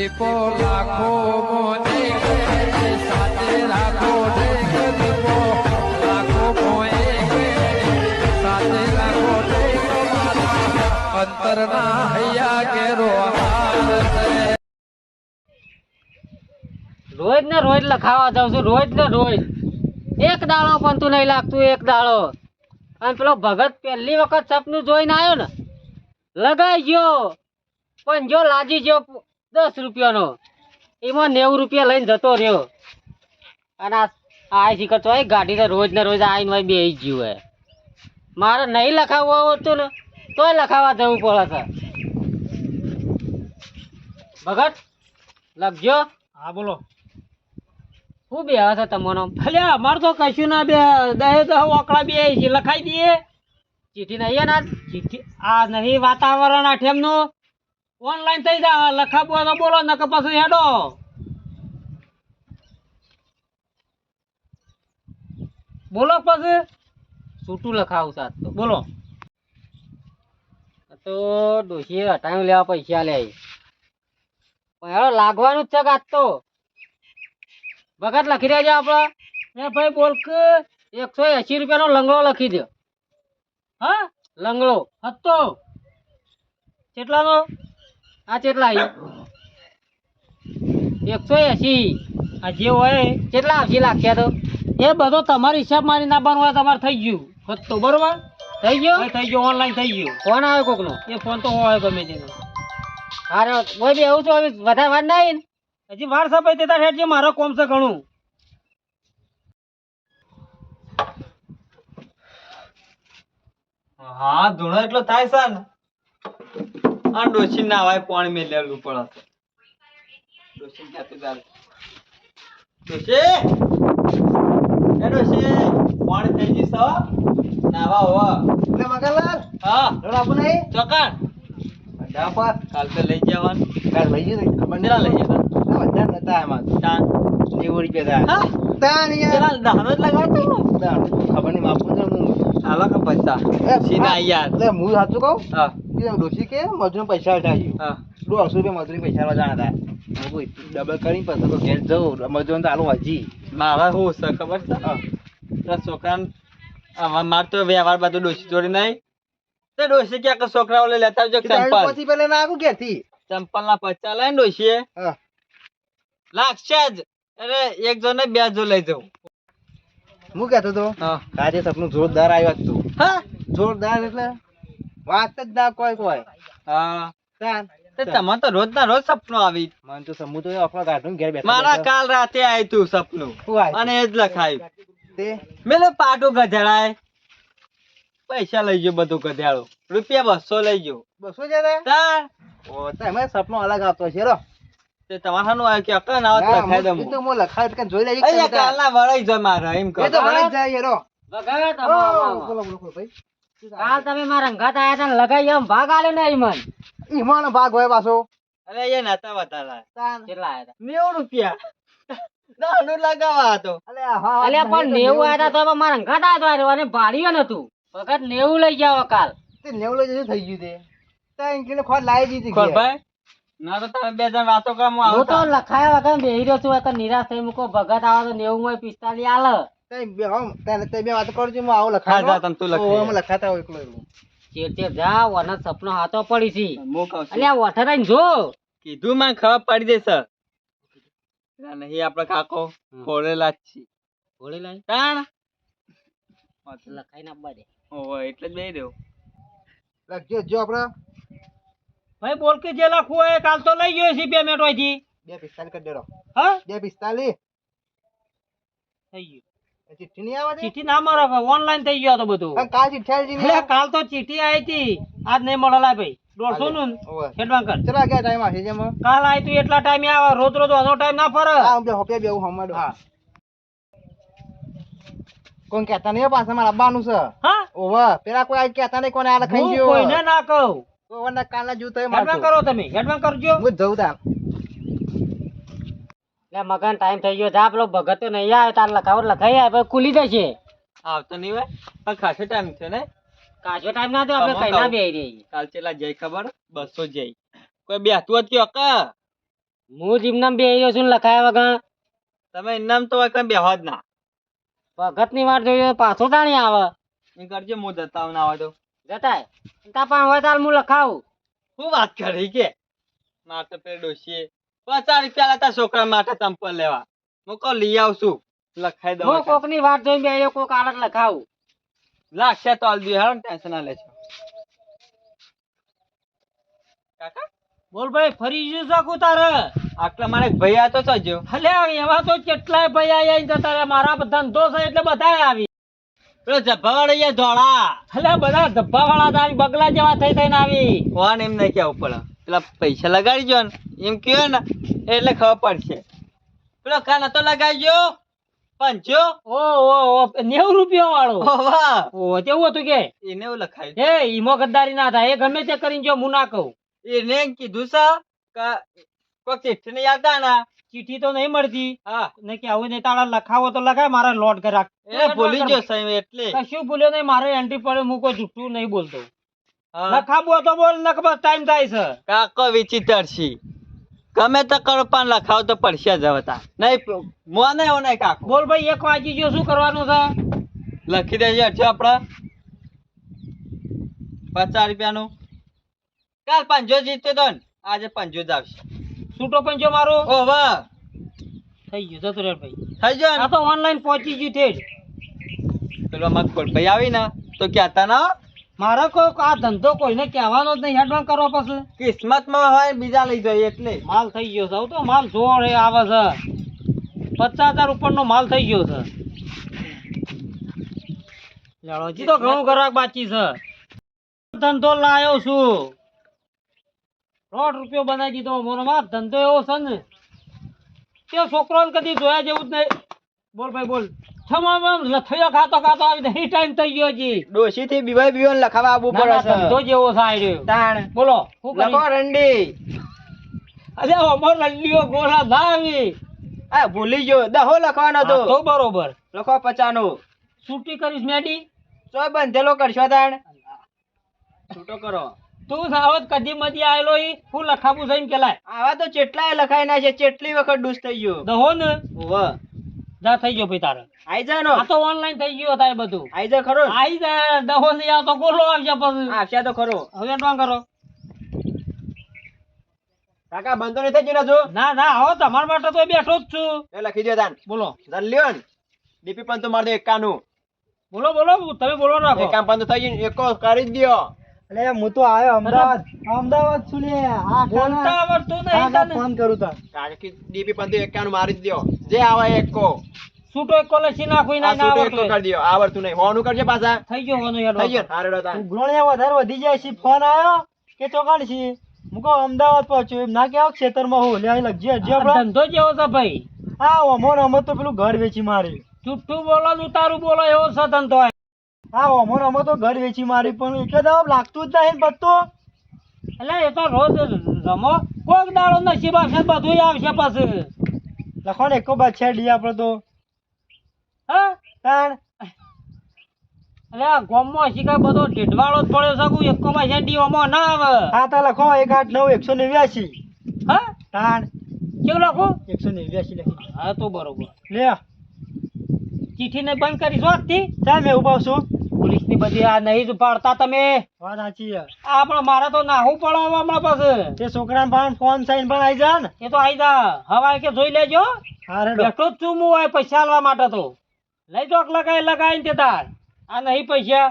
દીપો લાખો સાથે રાખો લાખો સાથે રાખો અંતરના હૈયા કેરો રોજ ને રોજ લખાવા જાઉં છું, રોજ ને રોજ. એક દાડો પણ તું નહીં લાગતું, એક દાડો. અને પેલો ભગત પહેલી વખત સપનું જોઈને આવ્યો ને, લગાઈ ગયો. પણ જો લાજી ગયો દસ રૂપિયાનો. એમાં નેવું રૂપિયા લઈને જતો રહ્યો. અને આ આ શીખર તો ગાડીને રોજ ને રોજ આવીને હોય બે ગયું હે મારે નહીં લખાવવું આવડતું ને તોય લખાવા જવું પડે છે. ભગત લખજો. હા બોલો. શું બે છે તમારો? ભલે અમારે તો કશું ના બે દહે દહ ઓકળા બે છે લખાઈ દઈએ. ચીઠી નહીં ને ચીઠી આ નહીં વાતાવરણ આઠેમનું ઠેમનું ઓનલાઈન થઈ જા લખાબો તો બોલો નકર પછી હેડો. બોલો પછી. છૂટું લખાવું સાત તો. બોલો. તો ડોશીએ હટાવી લેવા પૈસા લે. પણ હેડો લાગવાનું જ છે કાત તો. ભગત લખી દેજો આપણે. એ ભાઈ બોલ કે એકસો એસી રૂપિયાનો લંગડો લખી દો હા? લંગડો. હતો. કેટલાનો? આ કેટલા એકસો એસી. આ જે હોય કેટલા આવશે લાખ્યા તો? એ બધો તમારી હિસાબ મારી ના બનવા તમારે થઈ ગયું. હતો બરોબર? થઈ ગયો? થઈ ગયો ઓનલાઈન થઈ ગયો. ફોન આવ્યો કોકનો? એ ફોન તો હોય ગમે તેનો. હારે કોઈ બી એવું છો હવે વધારે વાર નહીં ને? હજી વાર સપાઈ તે તાર હેઠ મારો કોમ છે ઘણું. હા ધૂણો એટલો થાય છે ને? આ ડોસી ના હોય પાણી મેં લેવું પડે. ડોશી ક્યાંથી ચાલે ડોશી! એ પાણી થઈ ગયું છે હો. નાવા હોવા હા. ચોકણ કાલ તો લઈ જવાનું. કાલ લઈ જતા તાન હા. પેલા દહનો જ લગાવતો હાલો કે પૈસા. સીધા યાર હું પૈસા કહું? હા. દોઢસો રૂપિયા મજૂરી પૈસા જાણા હતા. ડબલ કરીને પછી તો ઘેર જવું મજૂર ચાલુ હજી. મારા હું છે ખબર છે? છોકરા માર તો વ્યવહાર બધું ડોશી જોડી નહીં. તો ડોશી ક્યાંક છોકરાઓ લેતા આવજો ચંપલ. પછી પેલા ના આવું ઘેરથી. ચંપલ ના પચાસ લઈને ડોશીએ. લાગશે જ. અરે એક જો ને બે જો લઈ જવું હું કેતો તો આજે સપનું જોરદાર આવ્યું હતું હા. જોરદાર એટલે? વાત જ ના કોઈ કોઈ હા. તાન. તો રોજ ના રોજ સપનું આવી. મને તો સમૂહ તો આપણો કાઢું ઘેર બેઠા મારા કાલ રાતે આવ્યું તું સપનું. અને એ જ લખાયું. તે? મેલે પાટું ગધેડાય પૈસા લઈ ગયો બધું ગધેડો. રૂપિયા બસો લઈ ગયો. બસો જરા તાર ઓ તમે સપનું અલગ આવતો છે રો તે તમારાનું આવ્યું કે અકન આવત લખાઈ તો હું લખાય કે જોઈ લેજે કવિતા. કાલના વળાઈ જાય મારે એમ કહો. તો જાય રો આવો. બોલો બોલો બોલો ભાઈ. કાલ તમે મારા રંગાત આયા હતા લગાઈ એમ ભાગ આલ્યો ને ઈમન ઈમન ભાગ હોય પાછો. અરે એ નતા બતાલા કેટલા આયા નેવું રૂપિયા. નાનું લગાવા હતો. અલે હા, હતા અલ્યા પણ નહીં તો નેવું આયા તો મારા અને ભાડ્યો નતું ભગત નેવું લઈ જાવ કાલ. તે નેવું લઈ જશે થઈ ગયું તે. કિલો ખોટ લાવી દીધી. ખોરભાઈ ના તો તમે બે જણ વાતો કરવા હું હું તો લખાયા વગર બેહી રહ્યો છું તો નિરાશ થઈ મૂકો ભગત આવે તો નેવું માં આલ આલે. તે બે હમ, તને તે બે વાતો કરજો હું આવું હા, જા, તું લખાઈ હું લખાતા હોય એકલો એકલો. ચેર ચેર જા વને સપનો હાથો પડી છે. હું કહું છું અલ્યા વઠે જો. કીધું મને ખબર પડી દેશે ના, નહીં આપડે કાકો. ફોડેલા જ છે. ઘોડી તાણ. લખાઈને આપવા દે. ઓહો એટલે જ બેહી રહ્યો. લખજો જો આપણે ભાઈ બોલ કે જે લખવું હોય કાલ તો લઈ ગયો છે બે મિનિટ હોયથી. બે પિસ્તાલીસ કરી દેરો હા? બે પિસ્તાલીસ. થઈ ગયું. આવે ચીઠી ના મારો ઓનલાઈન થઈ ગયો તો બધું. કાલ ચિઠ્ઠી આવી હતી એટલે ને? કાલ તો ચીઠી આવી હતી આજ નહીં મળેલા ભાઈ. દોઢસો નું ઓવે. કર ચલો આગળ ટાઈમ આવશે જેમાં? કાલ આવી તું એટલા ટાઈમે આવે રોજ રોજ વધો ટાઈમ ના ફરે. હોપે બે હું હમાડો હા. કોણ કહેતા નહીં પાછા મારે આવવાનું છે? હા? ઓવે પેલા કોઈ આ કેતા નહીં કોને આ લખાઈ ગયો? કોઈને ના કહું. ઓવરના કાલના હોય એડવાન્સ કરો તમે એડવાન્સ કરજો. હું જઉં તાર. એટલે મગન ટાઈમ થઈ ગયો જા પેલો ભગત તો નહીં આવે તાર લખાવો લખાઈ આવે ખુલી જશે. આવતો નહીં હોય? પણ ખાસો ટાઈમ છે ને? કાચો ટાઈમ ના થયો આપણે કઈ ના બેહી રહી કાલ ચેલા જઈ ખબર? બસો જઈ. કોઈ બેહતું જ કયો કા? હું જીમનામ બે આવ્યો છું લખાયા વગર. તમે ઇનામ તો કઈ બેહો જ ના. ભગતની વાત જોઈએ પાછો તાણી આવે. એ કરજે હું જતા ના આવે તો. જતાય. તા પણ હોય તાર હું લખાવું. શું વાત કરી કે? માટે પેલો ડોશીએ પચાસ રૂપિયા લેતા છોકરા માટે ચંપલ લેવા. હું કહું લઈ આવશું. લખાઈ દઉં હું કોકની વાત જોઈને બે કોક આલત લખાવું. લાગશે તો આલ દે ટેન્શન ના લેજો કાકા? બોલ ભાઈ ફરી ગયું શકું તારે? આટલા મારે ભાઈ આતો તો જો. હલે એવા તો કેટલાય ભાઈ આયા જતા રહ્યા મારા ધંધો છે એટલે બધા આવી. પેલો જબ્બાવાળો અહીંયા ધોળા. હલે બધા ધબ્બા વાળા આવી બગલા જેવા થઈ થઈને આવી. કોણ એમ નહીં કેવું પડે. પેલા પૈસા લગાડજો ને એમ કયો ને એટલે ખબર પડશે. પેલો કાન તો લગાડજો પંચો ઓ ઓ નેવું રૂપિયા વાળો? ઓ તેવું હતું કે? એને એવું લખાય. હે ઈમો ગદ્દારી ના થાય. એ ગમે તે કરીને જો હું ના કહું. એને કીધું છે કોક ચિઠ્ઠી ને યાદ ને ચિઠ્ઠી તો નહીં મળતી. હા. ને કે આવું નહીં તારા લખાવો તો લખાય મારા લોટ કરા એ ભૂલી ગયો. સાહેબ એટલે. કશું ભૂલ્યો નહીં મારે એન્ટ્રી પડે હું કોઈ જુઠ્ઠું નહીં બોલતો. લખાવો તો બોલ ને ટાઈમ થાય છે. કાકો વિચિતરશી ગમે તો કરો પણ લખાવ તો પડશે જ હતા નહીં મોને એવું નહીં કાકો. બોલ ભાઈ એક વાંચી ગયો શું કરવાનું છે? લખી દેજો અઠ્યો આપણે પચાસ રૂપિયાનું. કાલ પંજો જીતે તો આજે પંજો જ આવશે. છૂટો પંજો મારો? ઓ વાહ. થઈ ગયું જતો રે ભાઈ. થઈ ગયો આ તો ઓનલાઈન પહોંચી ગયું તે. પેલો મગફળ ભાઈ આવી ને તો તા ના. મારે કોઈ આ ધંધો કોઈને કહેવાનો જ નહીં. હેડવાન કરો પછી. કિસ્મતમાં હોય બીજા લઈ જાય એટલે. માલ થઈ ગયો છે. તો માલ જોર આવે છે. પચાસ હજાર ઉપરનો માલ થઈ ગયો છે. હજી તો ઘણું ગ્રાહક બાકી છે. ધંધો લાયો છું. દોઢ રૂપિયો બનાવી દીધો. મોરો માર ધંધો એવો છે ને. તે છોકરો કદી જોયા જેવું જ નહીં. બોલ ભાઈ બોલ. છમામ લથયો ખાતો ખાતો આવી નહીં ટાઈમ થઈ ગયો હજી ડોશી થી બીવાય બીવાને લખાવા આવવું ના, છે પડે ધંધો જેવો રહ્યો. તાણ. બોલો શું લખો રંડી. અરે અમર રંડીઓ ગોળા ના આવી આ ભૂલી ગયો. દહો લખવાનો તો. તો બરોબર. લખો પચાનો. છૂટી કરીશ મેડી. ચોય બંધેલો કરશો તાણ. છૂટો કરો. તું સાવત કદી મધી આવેલો ઈ? હું લખાવું જઈને કેલાય આવા તો ચેટલાય લખાઈ ના છે. ચેટલી વખત ડૂસ થઈ ગયો. દહો ને ઓવ જા થઈ ગયો ભાઈ તારે. આઈ જા નો આ તો ઓનલાઈન થઈ ગયો થાય બધું. આઈ જા ખરો. આઈ જા દહો નહીં આવતો કોલો આવશે પછી. આવશે તો ખરો. હવે એડવાન કરો. કાકા બંધો નહીં થઈ ગયો જો ના ના આવો તમારા માટે તો બેઠો જ છું. એ લખી દે તાન. બોલો. લ્યો ને. ડીપી પણ તો માર દે એકાનું. બોલો બોલો તમે બોલો રાખો. એકામ પણ તો થઈ ગયું એકો કરી જ દ્યો. અલે હું તો આવ્યો અમદાવાદ. અમદાવાદ છું લે. આ બોલતા આવડતું નહીં તને. ફોન કરું તા. કાકી ડીપી પણ તો એકાનું મારી જ જે આવે એકો છૂટો એક કોલેસી નાખું ના ના સૂટો એકો આવડતું કરી દ્યો. આવડતું નહીં. હોનું કરજે પાછા. થઈ ગયો હોનું થઈ ગયો. હારે હારેડો તું ઉઘરણિયા વધારે વધી જાય છે. ફોન આવ્યો કે ચોકાડ છે? હું કહું અમદાવાદ પહોંચ્યો. એમ ના કે આવો ખેતરમાં હું. લે લગજે જે આપણો ધંધો જેવો છે ભાઈ. હા અમો ને તો પેલું ઘર વેચી મારી જુઠ્ઠું બોલો ને ઉતારું બોલો એવો છે ધંધો આ. હા ઓમો રમો તો ઘર વેચી મારી પણ એટલે તો લાગતું જ નહીં પત્તો એટલે એ તો રોજ રમો. કોક દાડો નસીબ આવશે બધું આવશે પછી. લખો ને એકો બાદ છેડી આપડે તો. હા? તાણ. એટલે આ ગોમમાં શીખાય બધો ઢેઢવાળો જ પડ્યો છે કોઈ એકો માં શેરડી ઓમાં ના આવે. હા તા લખો એક આઠ નવ એકસો નેવ્યાસી હા? તાણ. કેવું લખો? એકસો નેવ્યાસી લખી. હા તો બરોબર. લે. ચીઠી ને બંધ કરી આજથી? ચાલ મેં ઊભા છું. પોલીસની બધી આ નહીં જ પાડતા તમે. વાત સાચી. આ પણ મારે તો નાહવું પડે હવે હમણાં પછી. તે છોકરાને પણ ફોન સાઈન પણ આવી જા ને. એ તો આઈ જા. હવાય કે જોઈ લેજો. બેઠો જ છું હું પૈસા આલવા માટે તો. લઈ જોક લગાઈ લગાઈ તે તાર. આ નહીં પૈસા.